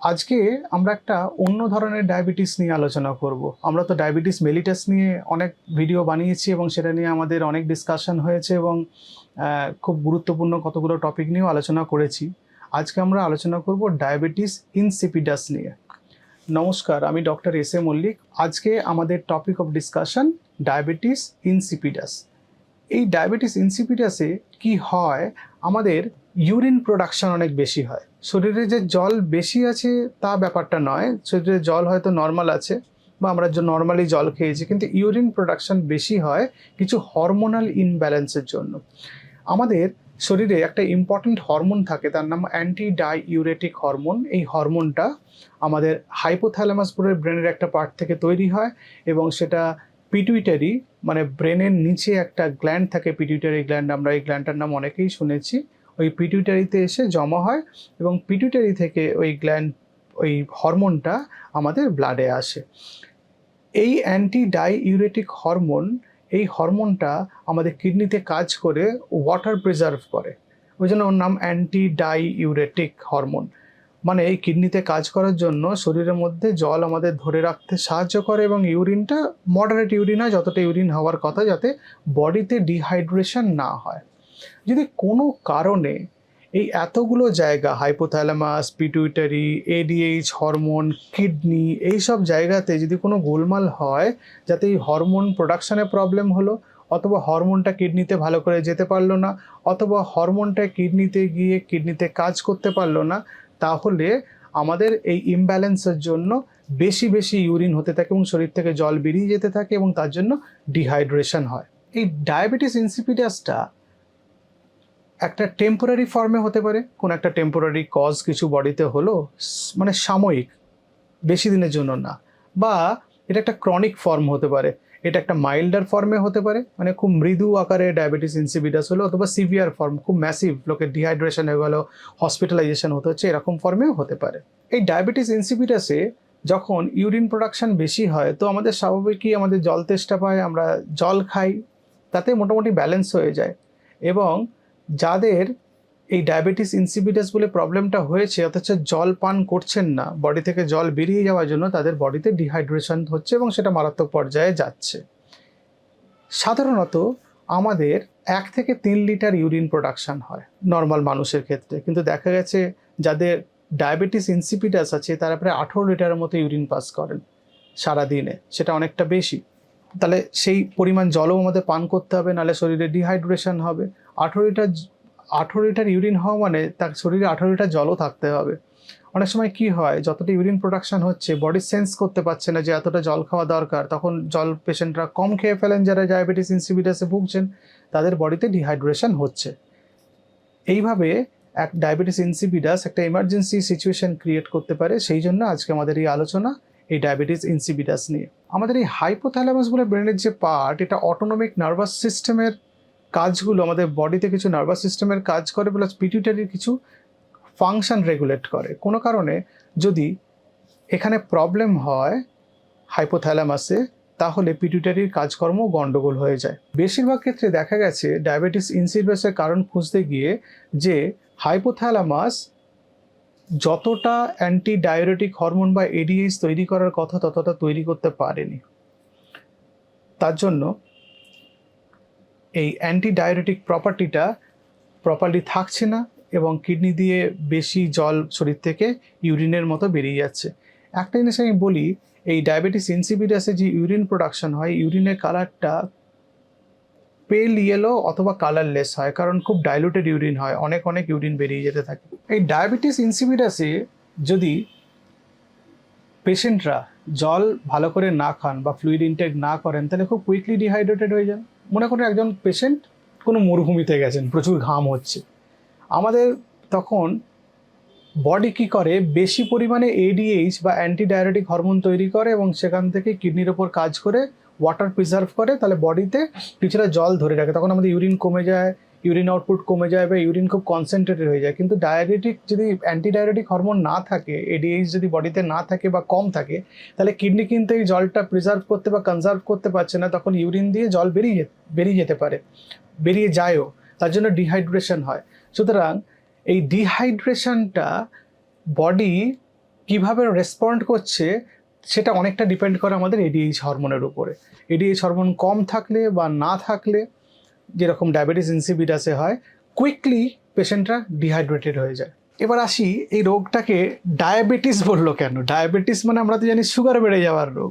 আজকে আমরা একটা অন্য ধরনের ডায়াবেটিস নিয়ে আলোচনা করব। আমরা তো ডায়াবেটিস মেলিটাস নিয়ে অনেক ভিডিও বানিয়েছি এবং সেটা নিয়ে আমাদের অনেক ডিসকাশন হয়েছে এবং খুব গুরুত্বপূর্ণ কতগুলো টপিক নিয়েও আলোচনা করেছি। আজকে আমরা আলোচনা করব ডায়াবেটিস ইনসিপিডাস নিয়ে। নমস্কার, আমি ডক্টর এস এ মল্লিক। আজকে আমাদের topic of discussion diabetes insipidus এই ডায়াবেটিস ইনসিপিডাসে কি হয়? আমাদের ইউরিন প্রোডাকশন অনেক বেশি হয়। শরীরে যে জল বেশি আছে তা ব্যাপারটা নয়। শরীরে জল হয়তো নর্মাল আছে বা আমরা যে নর্মালি জল খেয়েছি, কিন্তু ইউরিন প্রোডাকশন বেশি হয় কিছু হরমোনাল ইনব্যালেন্সের জন্য। আমাদের শরীরে একটা ইম্পর্ট্যান্ট হরমোন থাকে, তার নাম অ্যান্টি ডাই ইউরেটিক হরমোন এই হরমোনটা আমাদের হাইপোথ্যালামাস ব্রেনের একটা পার্ট থেকে তৈরি হয় এবং সেটা পিটুইটারি মানে ব্রেনের নিচে একটা গ্ল্যান্ড থাকে। পিটুইটারি গ্ল্যান্ড আমরা এই গ্ল্যান্ডটার নাম অনেকেই শুনেছি। ওই পিটুইটারিতে এসে জমা হয় এবং পিটুইটারি থেকে ওই গ্ল্যান্ড ওই হরমোনটা আমাদের ব্লাডে আসে। এই অ্যান্টি ডাই ইউরেটিক হরমোন এই হরমোনটা আমাদের কিডনিতে কাজ করে ওয়াটার প্রিজার্ভ করে। ওই জন্য ওর নাম অ্যান্টি ডাই ইউরেটিক হরমোন মানে এই কিডনিতে কাজ করার জন্য শরীরের মধ্যে জল আমাদের ধরে রাখতে সাহায্য করে এবং ইউরিনটা মডারেট ইউরিন হয়, যতটা ইউরিন হওয়ার কথা, যাতে বডিতে ডিহাইড্রেশন না হয়। যদি কোনো কারণে এই এতগুলো জায়গা hypothalamus pituitary ADH hormone kidney এই সব জায়গাতে যদি কোনো গোলমাল হয়, যাতে এই হরমোন প্রোডাকশনে প্রবলেম হলো, অথবা হরমোনটা কিডনিতে ভালো করে যেতে পারল না, অথবা হরমোনটা কিডনিতে গিয়ে কিডনিতে কাজ করতে পারল না, তাহলে আমাদের এই ইমব্যালেন্সের জন্য বেশি বেশি ইউরিন হতে থাকে এবং শরীর থেকে জল বেরিয়ে যেতে থাকে এবং তার জন্য ডিহাইড্রেশন হয়। এই ডায়াবেটিস ইনসিপিডাসটা একটা টেম্পোরারি ফর্মে হতে পারে, কোনো একটা টেম্পোরারি কজ কিছু বডিতে হলো মানে সাময়িক, বেশি দিনের জন্য না। বা এটা একটা ক্রনিক ফর্ম হতে পারে, এটা একটা মাইল্ডার ফর্মে হতে পারে মানে খুব মৃদু আকারে ডায়াবেটিস ইনসিপিডাস হলো অথবা সিভিয়ার ফর্ম খুব ম্যাসিভ লোকের ডিহাইড্রেশন হয়ে গেলো হসপিটালাইজেশন হতে হচ্ছে, এরকম ফর্মেও হতে পারে। এই ডায়াবেটিস ইনসিপিডাসে যখন ইউরিন প্রোডাকশন বেশি হয়, তো আমাদের স্বাভাবিকই আমাদের জল তেষ্টা পায়, আমরা জল খাই, তাতে মোটামুটি ব্যালেন্স হয়ে যায়। এবং যাদের এই ডায়াবেটিস ইনসিপিডাস বলে প্রবলেমটা হয়েছে, অথচ জল পান করছেন না, বডি থেকে জল বেরিয়ে যাওয়ার জন্য তাদের বডিতে ডিহাইড্রেশন হচ্ছে এবং সেটা মারাত্মক পর্যায়ে যাচ্ছে। সাধারণত আমাদের এক থেকে তিন লিটার ইউরিন প্রোডাকশন হয় নর্মাল মানুষের ক্ষেত্রে। কিন্তু দেখা গেছে যাদের ডায়াবেটিস ইনসিপিডাস আছে, তারা প্রায় আঠেরো লিটারের মতো ইউরিন পাস করেন সারা দিনে সেটা অনেকটা বেশি। তাহলে সেই পরিমাণ জলও আমাদের পান করতে হবে, নাহলে শরীরে ডিহাইড্রেশন হবে। আঠেরো লিটার আঠেরো লিটার ইউরিন হওয়া মানে তার শরীরে আঠেরো লিটার জলও থাকতে হবে। অনেক সময় কি হয়, যতটা ইউরিন প্রোডাকশন হচ্ছে বডি সেন্স করতে পারছে না যে এতটা জল খাওয়া দরকার। তখন জল পেশেন্টরা কম খেয়ে ফেলেন, যারা ডায়াবেটিস ইনসিপিডাসে ভুগছেন, তাদের বডিতে ডিহাইড্রেশন হচ্ছে। এইভাবে এক ডায়াবেটিস ইনসিপিডাস একটা ইমার্জেন্সি সিচুয়েশন ক্রিয়েট করতে পারে, সেই জন্য আজকে আমাদের এই আলোচনা। এই ডায়াবেটিস ইনসিপিডাস নিয়ে। আমাদের এই হাইপোথ্যালামাস বলে ব্রেনের যে পার্ট এটা অটোনমিক নার্ভাস সিস্টেমের কাজগুলো, আমাদের বডিতে কিছু নার্ভাস সিস্টেমের কাজ করে প্লাস পিটিউটারির কিছু ফাংশন রেগুলেট করে। কোনো কারণে যদি এখানে প্রবলেম হয় হাইপোথ্যালামাসে তাহলে পিটুইটারির কাজকর্ম গন্ডগোল হয়ে যায়। বেশিরভাগ ক্ষেত্রে দেখা গেছে ডায়াবেটিস ইনসিডাসের কারণ খুঁজতে গিয়ে যে হাইপোথ্যালামাস যতটা অ্যান্টি ডায়োরেটিক হরমোন বা এডিএইচ তৈরি করার কথা ততটা তৈরি করতে পারেনি। তার জন্য এই অ্যান্টি ডায়োরেটিক প্রপার্টিটা প্রপারলি থাকছে না এবং কিডনি দিয়ে বেশি জল শরীর থেকে ইউরিনের মতো বেরিয়ে যাচ্ছে। একটা জিনিস আমি বলি, এই ডায়াবেটিস ইনসিপিডাসে যে ইউরিন প্রোডাকশন হয় ইউরিনের কালারটা পেল ইয়েলো অথবা কালারলেস হয়, কারণ খুব ডাইলুটেড ইউরিন হয়, অনেক অনেক ইউরিন বেরিয়ে যেতে থাকে। এই ডায়াবেটিস ইনসিপিডাসে যদি পেশেন্টরা জল ভালো করে না খান বা ফ্লুইড ইনটেক না করেন, তাহলে খুব কুইকলি ডিহাইড্রেটেড হয়ে যান। মনে করুন একজন পেশেন্ট কোনো মরুভূমিতে গেছেন, প্রচুর ঘাম হচ্ছে। আমাদের তখন বডি কি করে? বেশি পরিমাণে এডিএইচ বা অ্যান্টি ডায়াবেটিক হরমোন তৈরি করে এবং সেখান থেকে কিডনির ওপর কাজ করে ওয়াটার প্রিজার্ভ করে, তাহলে বডিতে কিছুটা জল ধরে রাখে। তখন আমাদের ইউরিন কমে যায় ইউরিন আউটপুট কমে যায় বা ইউরিন খুব কনসেন্ট্রেটেড হয়ে যায়। কিন্তু ডায়াবেটিক যদি অ্যান্টি ডায়াবেটিক হরমোন না থাকে এডিএইচ যদি বডিতে না থাকে বা কম থাকে, তাহলে কিডনি কিন্তু এই জলটা প্রিজার্ভ করতে বা কনজার্ভ করতে পারছে না। তখন ইউরিন দিয়ে জল বেরিয়ে বেরিয়ে যেতে পারে, বেরিয়ে যায়ও। তার জন্য ডিহাইড্রেশন হয়। সুতরাং এই ডিহাইড্রেশনটা বডি কীভাবে রেসপন্ড করছে সেটা অনেকটা ডিপেন্ড করে আমাদের এডিএইচ হরমোনের উপরে। এডিএইচ হরমোন কম থাকলে বা না থাকলে যেরকম ডায়াবেটিস ইনসিপিটাসে হয় কুইকলি পেশেন্টরা ডিহাইড্রেটেড হয়ে যায়। এবার আসি এই রোগটাকে ডায়াবেটিস বলল কেন? ডায়াবেটিস মানে আমরা তো জানি সুগার বেড়ে যাওয়ার রোগ।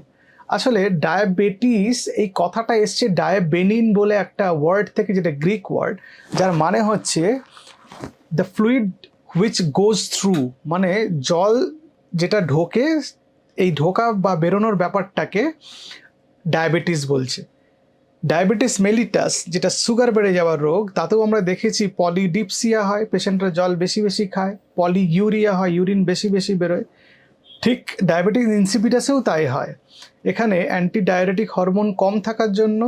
আসলে ডায়াবেটিস এই কথাটা এসছে ডায়াবেনিন বলে একটা ওয়ার্ড থেকে যেটা গ্রিক ওয়ার্ড যার মানে হচ্ছে the fluid which goes through মানে জল যেটা ঢোকে এই ঢোকা বা বেরোনোর ব্যাপারটাকে ডায়াবেটিস বলছে। ডায়াবেটিস মেলিটাস, যেটা সুগার বেড়ে যাওয়ার রোগ, তাতেও আমরা দেখেছি পলিডিপসিয়া হয়, পেশেন্টরা জল বেশি বেশি খায় পলি ইউরিয়া হয়, ইউরিন বেশি বেশি বেরোয়। ঠিক ডায়াবেটিস ইনসিপিটাসেও তাই হয়। এখানে অ্যান্টি ডায়াবেটিক হরমোন কম থাকার জন্য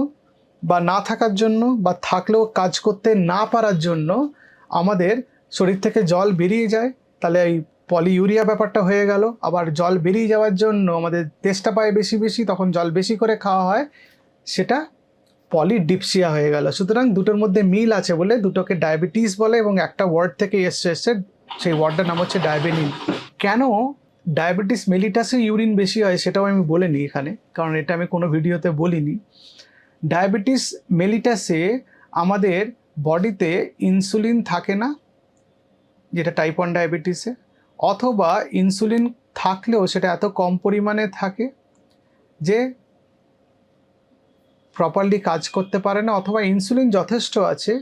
বা না থাকার জন্য বা থাকলেও কাজ করতে না পারার জন্য আমাদের শরীর থেকে জল বেরিয়ে যায়। তাহলে এই পলি ইউরিয়া ব্যাপারটা হয়ে গেল। আবার জল বেরিয়ে যাওয়ার জন্য আমাদের তেষ্টা পায় বেশি বেশি, তখন জল বেশি করে খাওয়া হয়। সেটা পলিডিপসিয়া হয়ে গেল। সুতরাং দুটোর মধ্যে মিল আছে বলে দুটোকে ডায়াবেটিস বলে এবং একটা ওয়ার্ড থেকে এসছে এসছে, সেই ওয়ার্ডটার নাম হচ্ছে ডায়াবেনিন। কেন ডায়াবেটিস মেলিটাসে ইউরিন বেশি হয় সেটাও আমি বলিনি এখানে, কারণ এটা আমি কোনো ভিডিওতে বলিনি। ডায়াবেটিস মেলিটাসে আমাদের বডিতে ইনসুলিন থাকে না, যেটা টাইপ ওয়ান ডায়াবেটিসে। অথবা ইনসুলিন থাকলেও সেটা এত কম পরিমাণে থাকে যে প্রপারলি কাজ করতে পারে না, অথবা ইনসুলিন যথেষ্ট আছে,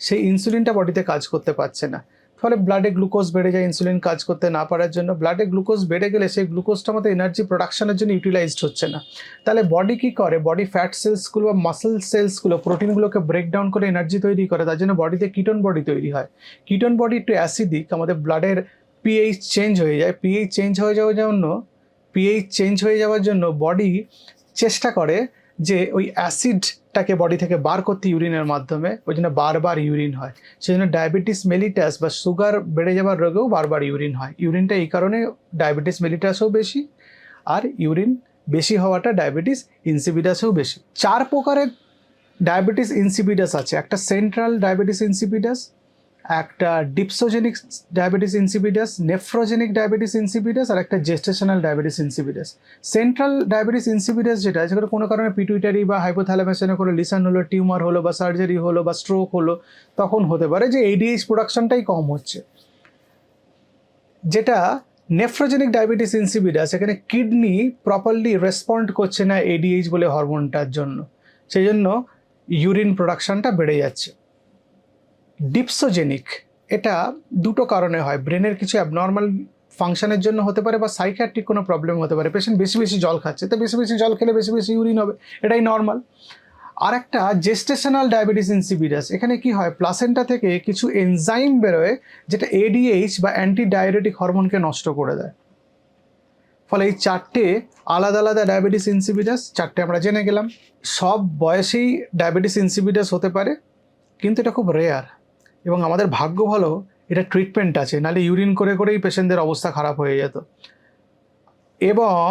সেই ইনসুলিনটা বডিতে কাজ করতে পারছে না। ফলে ব্লাডে গ্লুকোজ বেড়ে যায় ইনসুলিন কাজ করতে না পারার জন্য। ব্লাডে গ্লুকোজ বেড়ে গেলে সেই গ্লুকোজটা আমাদের এনার্জি প্রোডাকশনের জন্য ইউটিলাইজড হচ্ছে না। তাহলে বডি কি করে? বডি ফ্যাট সেলসগুলো বা মাসেল সেলসগুলো প্রোটিনগুলোকে ব্রেক ডাউন করে এনার্জি তৈরি করে, তার জন্য বডিতে কিটন বডি তৈরি হয়। কিটন বডি একটু অ্যাসিডিক আমাদের ব্লাডের পিএইচ চেঞ্জ হয়ে যায়। পিএইচ চেঞ্জ হয়ে যাওয়ার জন্য পিএইচ চেঞ্জ হয়ে যাওয়ার জন্য বডি চেষ্টা করে যে ওই অ্যাসিডটাকে বডি থেকে বার করতে ইউরিনের মাধ্যমে, ওই জন্য বারবার ইউরিন হয়। সেই জন্য ডায়াবেটিস মেলিটাস বা সুগার বেড়ে যাওয়ার রোগেও বারবার ইউরিন হয়। ইউরিনটা এই কারণে ডায়াবেটিস মেলিটাসও বেশি, আর ইউরিন বেশি হওয়াটা ডায়াবেটিস ইনসিপিডাসও বেশি। চার প্রকারের ডায়াবেটিস ইনসিপিডাস আছে। একটা সেন্ট্রাল ডায়াবেটিস ইনসিপিডাস একটা dipsogenic diabetes insipidus, nephrogenic diabetes insipidus আর একটা gestational diabetes insipidus central diabetes insipidus যেটা যেটা কোনো কারণে পিটুইটারি বা হাইপোথ্যালামাসেনে কোনো লিসান হলো টিউমার হলো বা সার্জারি হলো বা স্ট্রোক হলো, তখন হতে পারে যে এডিএইচ প্রোডাকশনটাই কম হচ্ছে। যেটা নেফ্রোজেনিক ডায়াবেটিস ইনসিপিডাস এখানে কিডনি প্রপারলি রেসপন্ড করছে না এডিএইচ বলে হরমোনটার জন্য। সেই জন্য ইউরিন প্রোডাকশনটা বেড়ে যাচ্ছে। ডিপসোজেনিক। এটা দুটো কারণে হয়। ব্রেনের কিছু অ্যাবনর্মাল ফাংশনের জন্য হতে পারে বা সাইকিয়াট্রিক কোনো প্রবলেম হতে পারে। পেশেন্ট বেশি বেশি জল খাচ্ছে। তো বেশি বেশি জল খেলে বেশি বেশি ইউরিন হবে। এটাই নর্মাল আর একটা জেস্টেশনাল ডায়াবেটিস ইনসিপিডাস এখানে কি হয়? প্লাসেন্টা থেকে কিছু এনজাইম বেরোয় যেটা এডিএইচ বা অ্যান্টি ডায়াবেটিক হরমোনকে নষ্ট করে দেয়। ফলে এই চারটে আলাদা আলাদা ডায়াবেটিস ইনসিপিডাস চারটে আমরা জেনে গেলাম। সব বয়সেই ডায়াবেটিস ইনসিপিডাস হতে পারে, কিন্তু এটা খুব রেয়ার এবং আমাদের ভাগ্য ভালো, এটা ট্রিটমেন্ট আছে, নাহলে ইউরিন করে করেই পেশেন্টদের অবস্থা খারাপ হয়ে যেত। এবং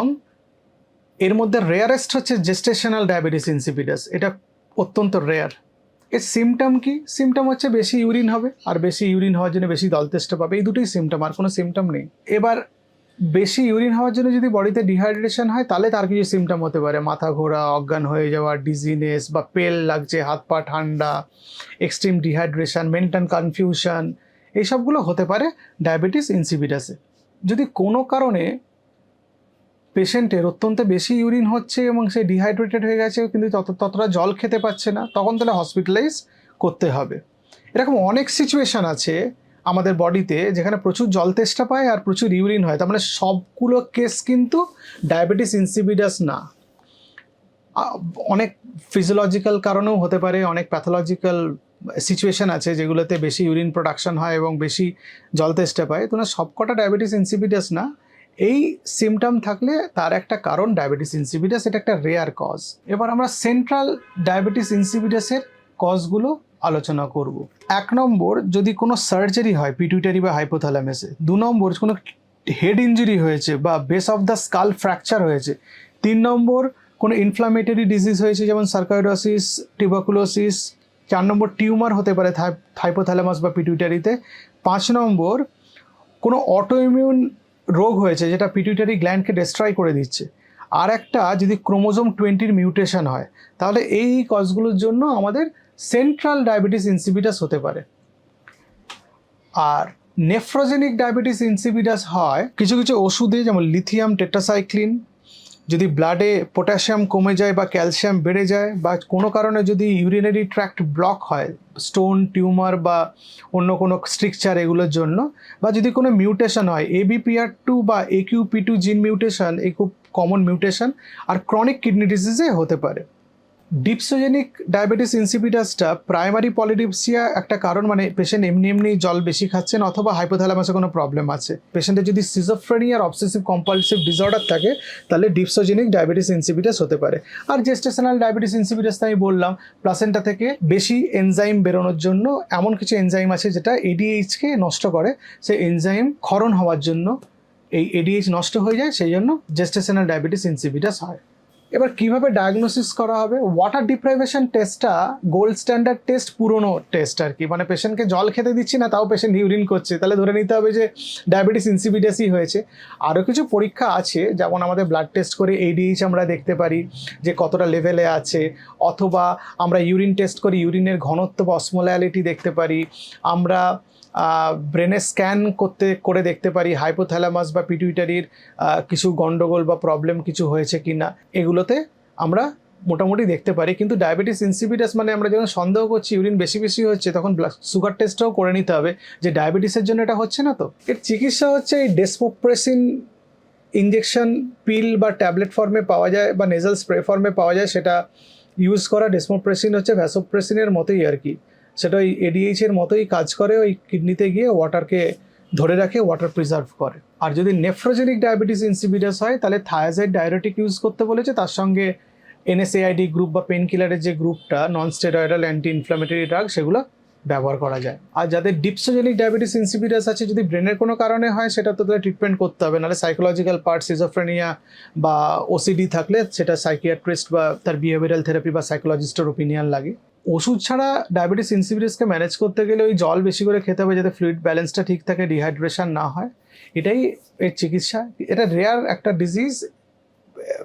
এর মধ্যে রেয়ারেস্ট হচ্ছে জেস্টেশনাল ডায়াবেটিস ইনসিপিডাস এটা অত্যন্ত রেয়ার এর সিমটম কি? সিমটম হচ্ছে বেশি ইউরিন হবে, আর বেশি ইউরিন হওয়ার জন্য বেশি দলতেষ্ট পাবে, এই দুটোই সিমটম আর কোনো সিমটম নেই। এবার বেশি ইউরিন হওয়ার জন্য যদি বডিতে ডিহাইড্রেশন হয়, তাহলে তার কিছু সিমটম হতে পারে। মাথা ঘোরা, অজ্ঞান হয়ে যাওয়া ডিজিনেস বা পেল লাগছে, হাত পা ঠান্ডা এক্সট্রিম ডিহাইড্রেশন মেন্টাল কনফিউশন এইসবগুলো হতে পারে ডায়াবেটিস ইনসিপিডাসে যদি কোনো কারণে পেশেন্টের অত্যন্ত বেশি ইউরিন হচ্ছে এবং সে ডিহাইড্রেটেড হয়ে গেছে, কিন্তু তত, ততটা জল খেতে পাচ্ছে না, তখন তাহলে হসপিটালাইজ করতে হবে। এরকম অনেক সিচুয়েশান আছে আমাদের বডিতে যেখানে প্রচুর জল তেষ্টা পায় আর প্রচুর ইউরিন হয়, তার মানে সবগুলো কেস কিন্তু ডায়াবেটিস ইনসিপিডাস না। অনেক ফিজিওলজিক্যাল কারণেও হতে পারে, অনেক প্যাথোলজিক্যাল সিচুয়েশন আছে যেগুলোতে বেশি ইউরিন প্রোডাকশন হয় এবং বেশি জল তেষ্টা পায়। তো না, সবকটা ডায়াবেটিস ইনসিপিডাস না। এই সিমটম থাকলে তার একটা কারণ ডায়াবেটিস ইনসিপিডাস এটা একটা রেয়ার কজ এবার আমরা সেন্ট্রাল ডায়াবেটিস ইনসিপিডাসের কজগুলো আলোচনা করব। এক নম্বর, যদি কোনো সার্জারি হয় পিটুইটারি বা হাইপোথ্যালামাসে দু নম্বর, কোনো হেড ইঞ্জুরি হয়েছে বা base of the skull fracture হয়েছে, তিন নম্বর, কোনো ইনফ্লামেটরি ডিজিজ হয়েছে যেমন সার্কাইডোসিস টিউবাকুলোসিস চার নম্বর টিউমার হতে পারে হাইপোথ্যালামাস বা পিটুইটারিতে পাঁচ নম্বর, কোনো অটোইমিউন রোগ হয়েছে যেটা পিটুইটারি গ্ল্যান্ডকে ডিস্ট্রয় করে দিচ্ছে। আর একটা, যদি ক্রোমোজোম টোয়েন্টির মিউটেশন হয়, তাহলে এই কজগুলোর জন্য আমাদের সেন্ট্রাল ডায়াবেটিস ইনসিপিটাস হতে পারে। আর নেফ্রোজেনিক ডায়াবেটিস ইনসিপিটাস হয় কিছু কিছু ওষুধে, যেমন লিথিয়াম টেট্রাসাইক্লিন যদি ব্লাডে পটাশিয়াম কমে যায় বা ক্যালসিয়াম বেড়ে যায় বা কোনো কারণে যদি ইউরিনারি ট্র্যাক্ট ব্লক হয় স্টোন টিউমার বা অন্য কোনো স্ট্রিকচার এগুলোর জন্য, বা যদি কোনো মিউটেশন হয় এবিপিআর টু বা একিউপি টু জিন মিউটেশন এই খুব কমন মিউটেশন আর ক্রনিক কিডনি ডিজিজে হতে পারে। ডিপসোজেনিক ডায়াবেটিস ইনসিপিটাসটা প্রাইমারি পলিডিপসিয়া একটা কারণ মানে পেশেন্ট এমনি এমনি জল বেশি খাচ্ছেন অথবা হাইপোথ্যালামাসে কোনো প্রবলেম আছে। পেশেন্টের যদি সিজোফ্রেনিয়ার অবসেসিভ কম্পালসিভ ডিসঅর্ডার থাকে, তাহলে ডিপসোজেনিক ডায়াবেটিস ইনসিপিটাস হতে পারে। আর জেস্টেশনাল ডায়াবেটিস ইনসিপিটাস আমি বললাম প্লাসেন্টা থেকে বেশি এনজাইম বেরোনোর জন্য এমন কিছু এনজাইম আছে যেটা এডিএইচকে নষ্ট করে। সেই এনজাইম ক্ষরণ হওয়ার জন্য এই এডিএইচ নষ্ট হয়ে যায়, সেই জন্য জেস্টেশনাল ডায়াবেটিস ইনসিপিটাস হয়। এবার কীভাবে ডায়াগনোসিস করা হবে? ওয়াটার ডিপ্রাইভেশন টেস্টটা গোল্ড স্ট্যান্ডার্ড টেস্ট পুরনো টেস্ট আর কি। মানে পেশেন্টকে জল খেতে দিচ্ছি না, তাও পেশেন্ট ইউরিন করছে। তাহলে ধরে নিতে হবে যে ডায়াবেটিস ইনসিপিডাসই হয়েছে। আরও কিছু পরীক্ষা আছে, যেমন আমাদের ব্লাড টেস্ট করে এডিএইচ আমরা দেখতে পারি, যে কতটা লেভেলে আছে। অথবা আমরা ইউরিন টেস্ট করি ইউরিনের ঘনত্ব বা দেখতে পারি। আমরা ব্রেনে স্ক্যান করতে, করে দেখতে পারি হাইপোথ্যালামাস বা পিটুইটারির কিছু গন্ডগোল বা প্রবলেম কিছু হয়েছে কি না এগুলোতে আমরা মোটামুটি দেখতে পারি। কিন্তু ডায়াবেটিস ইনসিপিটাস মানে আমরা যখন সন্দেহ করছি ইউরিন বেশি বেশি হচ্ছে, তখন সুগার টেস্টটাও করে নিতে হবে যে ডায়াবেটিসের জন্য এটা হচ্ছে না তো। এর চিকিৎসা হচ্ছে এই ডেসমোপ্রেসিন ইঞ্জেকশন পিল বা ট্যাবলেট ফর্মে পাওয়া যায় বা নেজাল স্প্রে ফর্মে পাওয়া যায়, সেটা ইউজ করা ডেসমোপ্রেসিন হচ্ছে ভ্যাসোপ্রেসিনের মতোই আর কি। সেটা ওই এডিএইচ এর মতোই কাজ করে, ওই কিডনিতে গিয়ে ওয়াটারকে ধরে রাখে ওয়াটার প্রিজার্ভ করে। আর যদি নেফ্রোজেনিক ডায়াবেটিস ইনসিপিডাস হয়, তাহলে থায়াজাইড ডায়াবেটিক ইউজ করতে বলেছে, তার সঙ্গে এনএসএআইডি গ্রুপ বা পেন কিলারের যে গ্রুপটা non steroidal anti inflammatory drug সেগুলো ব্যবহার করা যায়। আর যাদের ডিপসোজেনিক ডায়াবেটিস ইনসিপিডাস আছে, যদি ব্রেনের কোনো কারণে হয়, সেটা তো তাদের ট্রিটমেন্ট করতে হবে। নাহলে সাইকোলজিক্যাল পার্ট সিজোফ্রেনিয়া বা ওসিডি থাকলে, সেটা সাইকিয়াট্রিস্ট বা তার বিহেভিয়ারাল থেরাপি বা সাইকোলজিস্টের ওপিনিয়ন লাগে। ওষুধ ছাড়া ডায়াবেটিস ইনসিপিডাসকে ম্যানেজ করতে গেলে ওই জল বেশি করে খেতে হবে যাতে ফ্লুইড ব্যালেন্সটা ঠিক থাকে, ডিহাইড্রেশন না হয়। এটাই এর চিকিৎসা। এটা রেয়ার একটা ডিজিজ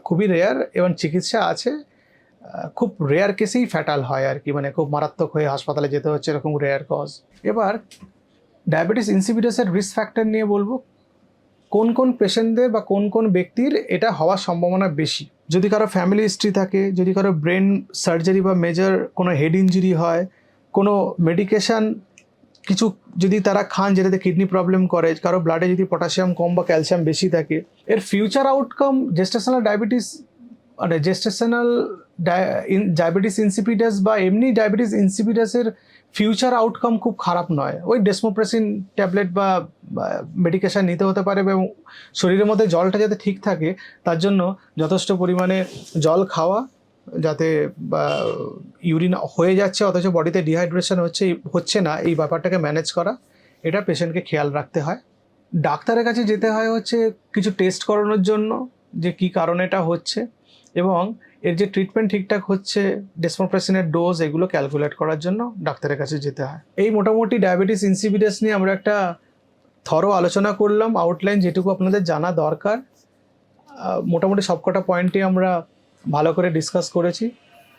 খুবই রেয়ার এবং চিকিৎসা আছে। খুব রেয়ার কেসেই ফ্যাটাল হয় আর কি মানে খুব মারাত্মক হয়ে হাসপাতালে যেতে হচ্ছে এরকম রেয়ার কজ এবার, ডায়াবেটিস ইনসিপিডাসের রিস্ক ফ্যাক্টর নিয়ে বলব। কোন কোন পেশেন্টদের বা কোন কোন ব্যক্তির এটা হওয়ার সম্ভাবনা বেশি? যদি কারও ফ্যামিলি হিস্ট্রি থাকে, যদি কারও ব্রেন সার্জারি বা মেজর কোনো হেড ইঞ্জুরি হয়, কোনো মেডিকেশান কিছু যদি তারা খান যেটাতে কিডনি প্রবলেম করে, কারও ব্লাডে যদি পটাশিয়াম কম বা ক্যালসিয়াম বেশি থাকে, এর future outcome gestational diabetes gestational diabetes insipidus বা এমনি ডায়াবেটিস ইনসিপিডাসের ফিউচার আউটকাম খুব খারাপ নয়। ওই ডেসমোপ্রেসিন ট্যাবলেট বা মেডিকেশান নিতে হতে পারে এবং শরীরের মধ্যে জলটা যাতে ঠিক থাকে, তার জন্য যথেষ্ট পরিমাণে জল খাওয়া, যাতে ইউরিন হয়ে যাচ্ছে, অথচ বডিতে ডিহাইড্রেশন হচ্ছে হচ্ছে না, এই ব্যাপারটাকে ম্যানেজ করা, এটা পেশেন্টকে খেয়াল রাখতে হয়। ডাক্তারের কাছে যেতে হয় হচ্ছে কিছু টেস্ট করানোর জন্য, যে কি কারণে এটা হচ্ছে। এবং এর যে ট্রিটমেন্ট ঠিকঠাক হচ্ছে ডেসমোপ্রেসিনের ডোজ এগুলো ক্যালকুলেট করার জন্য ডাক্তারের কাছে যেতে হয়। এই মোটামুটি ডায়াবেটিস ইনসিভিডেন্স নিয়ে আমরা একটা থরো আলোচনা করলাম আউটলাইন যেটুকু আপনাদের জানা দরকার। মোটামুটি সবকটা পয়েন্টই আমরা ভালো করে ডিসকাস করেছি।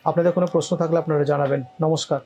আপনাদের কোনো প্রশ্ন থাকলে আপনারা জানাবেন। নমস্কার।